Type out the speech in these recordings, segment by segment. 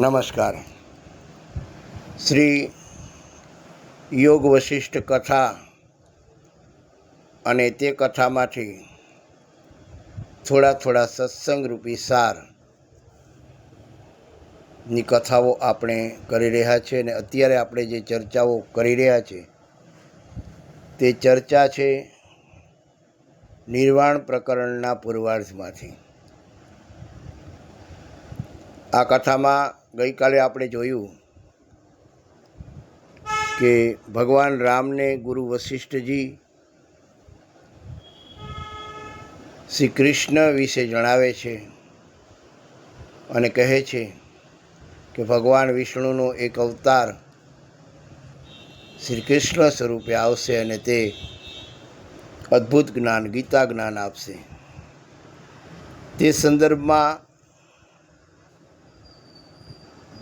નમસ્કાર. શ્રી યોગ વશિષ્ઠ કથા અને તે કથામાંથી થોડા થોડા સત્સંગરૂપી સારની કથાઓ આપણે કરી રહ્યા છીએ અને અત્યારે આપણે જે ચર્ચાઓ કરી રહ્યા છીએ તે ચર્ચા છે નિર્વાણ પ્રકરણના પૂર્વાર્ધમાંથી. આ કથામાં ગઈકાલે આપણે જોયું કે ભગવાન રામને ગુરુ વશિષ્ઠજી શ્રી કૃષ્ણ વિશે જણાવે છે અને કહે છે કે ભગવાન વિષ્ણુનો એક અવતાર શ્રી કૃષ્ણ સ્વરૂપે આવશે અને તે અદ્ભુત જ્ઞાન ગીતા જ્ઞાન આપશે. તે સંદર્ભમાં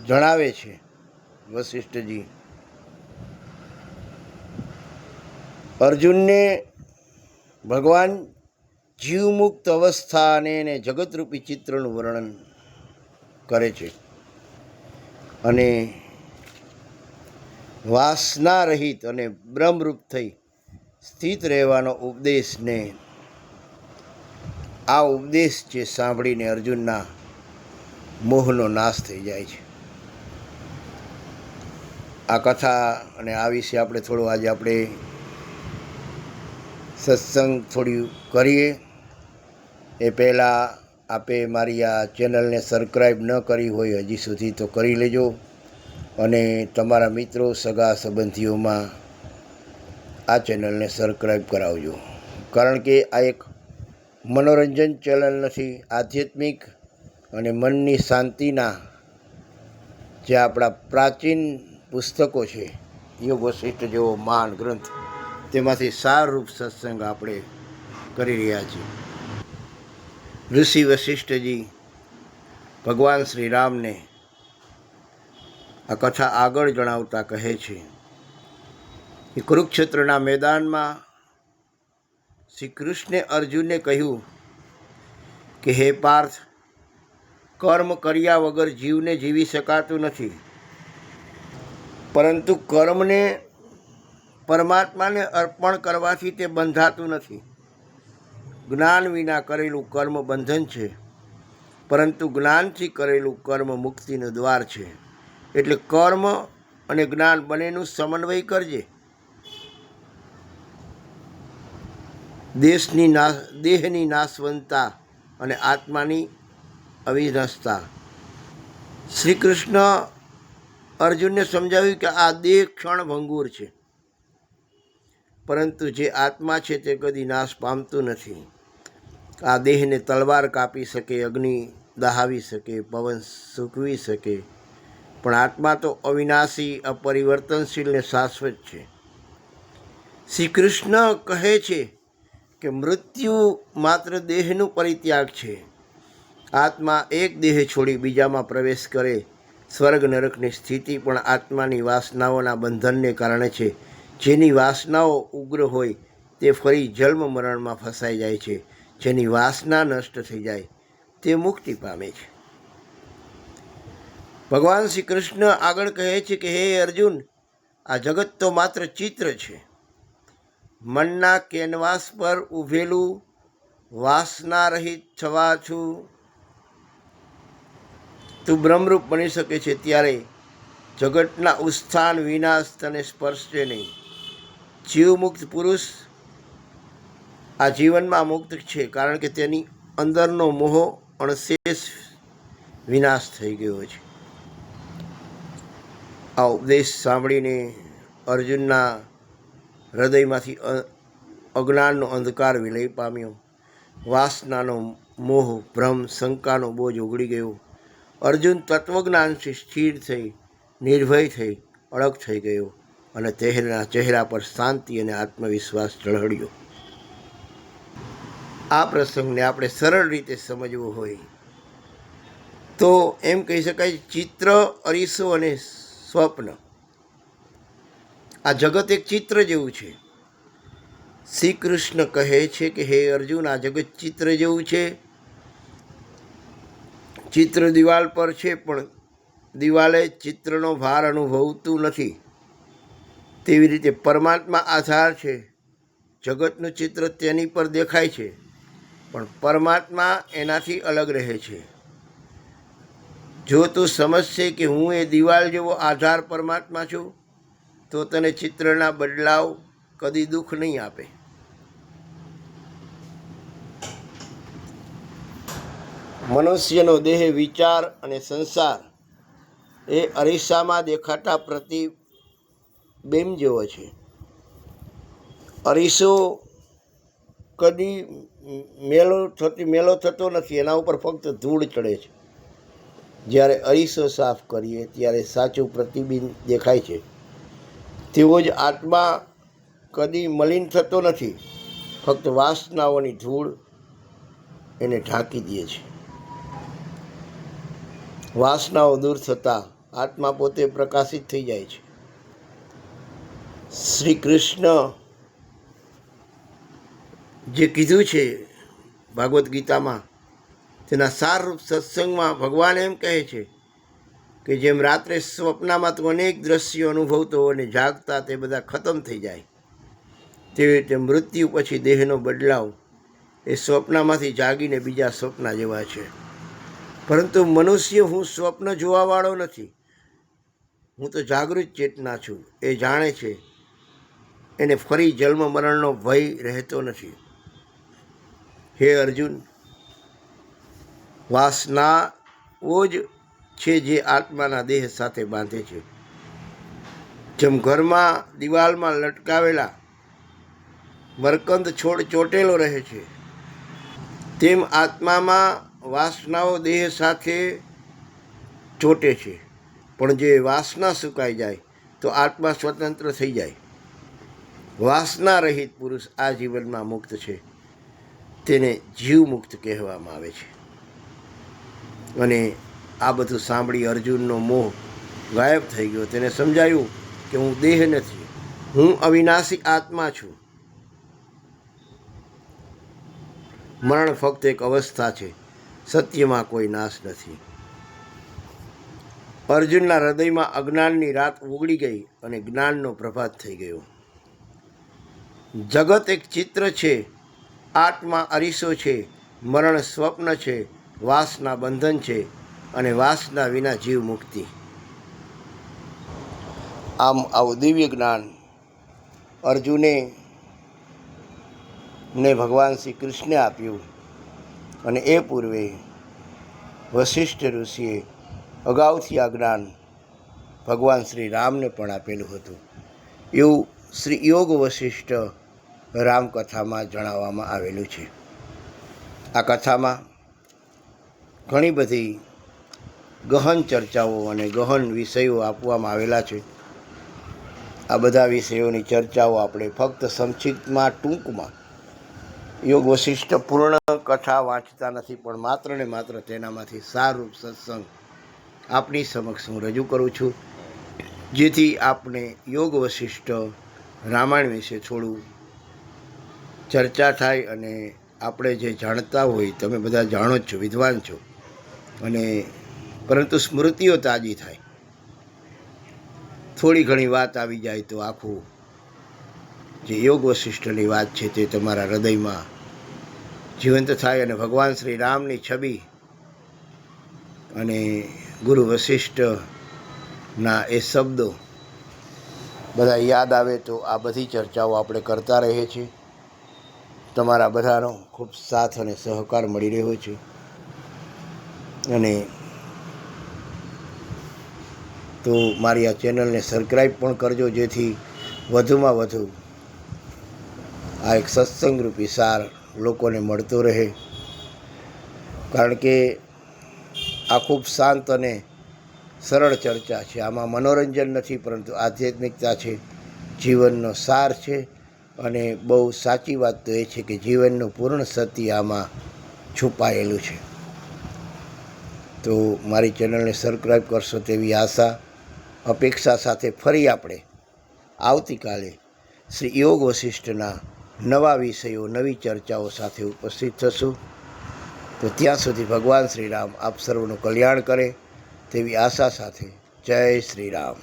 જણાવે છે વશિષ્ઠજી. અર્જુનને ભગવાન જીવમુક્ત અવસ્થા અને એને જગતરૂપી ચિત્રનું વર્ણન કરે છે. અને વાસના રહિત અને બ્રહ્મરૂપ થઈ સ્થિત રહેવાનો ઉપદેશને આ ઉપદેશ જે સાંભળીને અર્જુનના મોહનો નાશ થઈ જાય છે. આ કથા અને આ વિશે આપણે થોડું આજે આપણે સત્સંગ થોડી કરીએ. એ પહેલાં આપે મારી આ ચેનલને સબસ્ક્રાઈબ ન કરી હોય હજી સુધી તો કરી લેજો. અને તમારા મિત્રો, સગા સંબંધીઓમાં આ ચેનલને સબસ્ક્રાઈબ કરાવજો. કારણ કે આ એક મનોરંજન ચેનલ નથી, આધ્યાત્મિક અને મનની શાંતિના જે આપણા પ્રાચીન પુસ્તકો છે, યોગ વશિષ્ઠ જેવો મહાન ગ્રંથ, તેમાંથી સારરૂપ સત્સંગ આપણે કરી રહ્યા છીએ. ઋષિ વશિષ્ઠજી ભગવાન શ્રી રામને આ કથા આગળ જણાવતા કહે છે કે કુરુક્ષેત્રના મેદાનમાં શ્રી કૃષ્ણે અર્જુનને કહ્યું કે, હે પાર્થ, કર્મ કર્યા વગર જીવને જીવી શકાતું નથી. પરંતુ કર્મને પરમાત્માને અર્પણ કરવાથી તે બંધાતું નથી. જ્ઞાન વિના કરેલું કર્મ બંધન છે, પરંતુ જ્ઞાનથી કરેલું કર્મ મુક્તિનું દ્વાર છે. એટલે કર્મ અને જ્ઞાન બંનેનું સમન્વય કરજે. દેશની ના, દેહની નાશવંતતા અને આત્માની અવિનસતા શ્રી કૃષ્ણ અર્જુનને સમજાવ્યું કે આ દેહ ક્ષણ ભંગુર છે. પરંતુ જે આત્મા છે તે કદી નાશ પામતું નથી. આ દેહને તલવાર કાપી શકે, અગ્નિ દહાવી શકે, પવન સૂકવી શકે. પણ આત્મા તો અવિનાશી અપરિવર્તનશીલ ને શાશ્વત છે. શ્રી કૃષ્ણ કહે છે કે મૃત્યુ માત્ર દેહનું પરિત્યાગ છે. આત્મા એક દેહ છોડી બીજામાં પ્રવેશ કરે સ્વર્ગ નરકની સ્થિતિ પણ આત્માની વાસનાઓના બંધનને કારણે છે. જેની વાસનાઓ ઉગ્ર હોય તે ફરી જન્મ મરણમાં ફસાઈ જાય છે. જેની વાસના નષ્ટ થઈ જાય તે મુક્તિ પામે છે. ભગવાન શ્રી કૃષ્ણ આગળ કહે છે કે, હે અર્જુન, આ જગત તો માત્ર ચિત્ર છે. મનના કેનવાસ પર ઊભેલું વાસના રહિત થવા છું. તું બ્રહ્મરૂપ બની શકે છે ત્યારે જગતના ઉત્થાન, વિનાશ તને સ્પર્શશે નહીં. જીવમુક્ત પુરુષ આ જીવનમાં મુક્ત છે કારણ કે તેની અંદરનો મોહ અણશેષ વિનાશ થઈ ગયો છે. આ ઉપદેશ સાંભળીને અર્જુનના હૃદયમાંથી અજ્ઞાનનો અંધકાર વિલય પામ્યો. વાસનાનો મોહ, ભ્રમ, શંકાનો બોજ ઉગડી ગયો. અર્જુન તત્વજ્ઞાનથી સ્થિર થઈ, નિર્ભય થઈ, અડગ થઈ ગયો અને તેના ચહેરા પર શાંતિ અને આત્મવિશ્વાસ ઝળહળ્યો. આ પ્રસંગને આપણે સરળ રીતે સમજવો હોય તો એમ કહી શકાય ચિત્ર અરીસો અને સ્વપ્ન. આ જગત એક ચિત્ર જેવું છે. શ્રી કૃષ્ણ કહે છે કે, હે અર્જુન, આ જગત ચિત્ર જેવું છે. ચિત્ર દિવાલ પર છે, પણ દિવાલે ચિત્રનો ભાર અનુભવતું નથી. તેવી રીતે પરમાત્મા આધાર છે. જગતનું ચિત્ર તેની પર દેખાય છે, પણ પરમાત્મા એનાથી અલગ રહે છે. જો તું સમજશે કે હું એ દિવાલ જેવો આધાર પરમાત્મા છું, તો તને ચિત્રના બદલાવ કદી દુઃખ નહીં આપે. મનુષ્યનો દેહ, વિચાર અને સંસાર એ અરીસામાં દેખાતા પ્રતિબિંબ જેવો છે. અરીસો કદી મેલો થતી, મેલો થતો નથી, એના ઉપર ફક્ત ધૂળ ચડે છે. જ્યારે અરીસો સાફ કરીએ, ત્યારે સાચું પ્રતિબિંબ દેખાય છે. તેવો જ આત્મા કદી મલિન થતો નથી, ફક્ત વાસનાઓની ધૂળ એને ઢાંકી દે છે. વાસનાઓ દૂર થતાં આત્મા પોતે પ્રકાશિત થઈ જાય છે. શ્રી કૃષ્ણ જે કીધું છે ભાગવદ્ ગીતામાં, તેના સારરૂપ સત્સંગમાં ભગવાન એમ કહે છે કે જેમ રાત્રે સ્વપ્નમાં તું અનેક દ્રશ્યો અનુભવતો અને જાગતા તે બધા ખતમ થઈ જાય. તેવી રીતે મૃત્યુ પછી દેહનો બદલાવ એ સ્વપ્નમાંથી જાગીને બીજા સ્વપ્ન જેવા છે. પરંતુ મનુષ્ય હું સ્વપ્ન જોવાવાળો નથી. હું તો જાગૃત ચેતના છું. એ જાણે છે, એને ફરી જન્મ મરણનો ભય રહેતો નથી. હે અર્જુન વાસનાઓ જ છે જે આત્માના દેહ સાથે બાંધે છે. જેમ ઘરમાં દિવાલમાં લટકાવેલા મરકંદ છોડ ચોટેલો રહે છે, તેમ આત્મામાં વાસનાઓ દેહ સાથે ચોટે છે. પણ જે વાસના સુકાઈ જાય, તો આત્મા સ્વતંત્ર થઈ જાય. વાસના રહિત પુરુષ આ જીવનમાં મુક્ત છે. તેને જીવ મુક્ત કહેવામાં આવે છે. અને આ બધું સાંભળી અર્જુનનો મોહ ગાયબ થઈ ગયો. તેને સમજાયું કે હું દેહ નથી, હું અવિનાશી આત્મા છું. મરણ ફક્ત એક અવસ્થા છે. સત્યમાં કોઈ નાશ નથી. અર્જુનના હૃદયમાં અજ્ઞાનની રાત ઉગડી ગઈ અને જ્ઞાનનો પ્રભાત થઈ ગયો. જગત એક ચિત્ર છે, આત્મા અરીસો છે, મરણ સ્વપ્ન છે, વાસના બંધન છે અને વાસના વિના જીવ મુક્તિ. આમ આવું દિવ્ય જ્ઞાન અર્જુને ને ભગવાન શ્રી કૃષ્ણે આપ્યું. અને એ પૂર્વે વશિષ્ઠ ઋષિએ અગાઉથી આ જ્ઞાન ભગવાન શ્રી રામને પણ આપેલું હતું. એવું શ્રી યોગ વશિષ્ઠ રામકથામાં જણાવવામાં આવેલું છે. આ કથામાં ઘણી બધી ગહન ચર્ચાઓ અને ગહન વિષયો આપવામાં આવેલા છે. આ બધા વિષયોની ચર્ચાઓ આપણે ફક્ત સંક્ષિપ્તમાં ટૂંકમાં યોગ વશિષ્ઠ પૂર્ણ કથા વાંચતા નથી, પણ માત્ર ને માત્ર તેનામાંથી સારરૂપ સત્સંગ આપની સમક્ષ હું રજૂ કરું છું, જેથી આપણે યોગ વશિષ્ઠ રામાયણ વિશે થોડું ચર્ચા થાય અને આપણે જે જાણતા હોય, તમે બધા જાણો જ છો, વિદ્વાન છો, અને પરંતુ સ્મૃતિઓ તાજી થાય. થોડી ઘણી વાત આવી જાય તો આખું જે યોગ વશિષ્ઠની વાત છે તે તમારા હૃદયમાં જીવંત થાય અને ભગવાન શ્રી રામની છબી અને ગુરુ વશિષ્ઠના એ શબ્દો બધા યાદ આવે તો આ બધી ચર્ચાઓ આપણે કરતા રહીએ છીએ. તમારા બધાનો ખૂબ સાથ અને સહકાર મળી રહ્યો છે. અને તો મારી આ ચેનલને સબસ્ક્રાઈબ પણ કરજો જેથી વધુમાં વધુ આ એક સત્સંગરૂપી સાર લોકોને મળતો રહે. કારણ કે આ ખૂબ શાંત અને સરળ ચર્ચા છે. આમાં મનોરંજન નથી, પરંતુ આધ્યાત્મિકતા છે. જીવનનો સાર છે અને બહુ સાચી વાત તો એ છે કે જીવનનું પૂર્ણ સત્ય આમાં છુપાયેલું છે. તો મારી ચેનલને સબસ્ક્રાઈબ કરશો તેવી આશા, અપેક્ષા સાથે ફરી આપણે આવતીકાલે શ્રી યોગ વશિષ્ઠના નવા વિષયો, નવી ચર્ચાઓ સાથે ઉપસ્થિત થશું. તો ત્યાં સુધી ભગવાન શ્રી રામ આપ સર્વનું કલ્યાણ કરે તેવી આશા સાથે જય શ્રી રામ.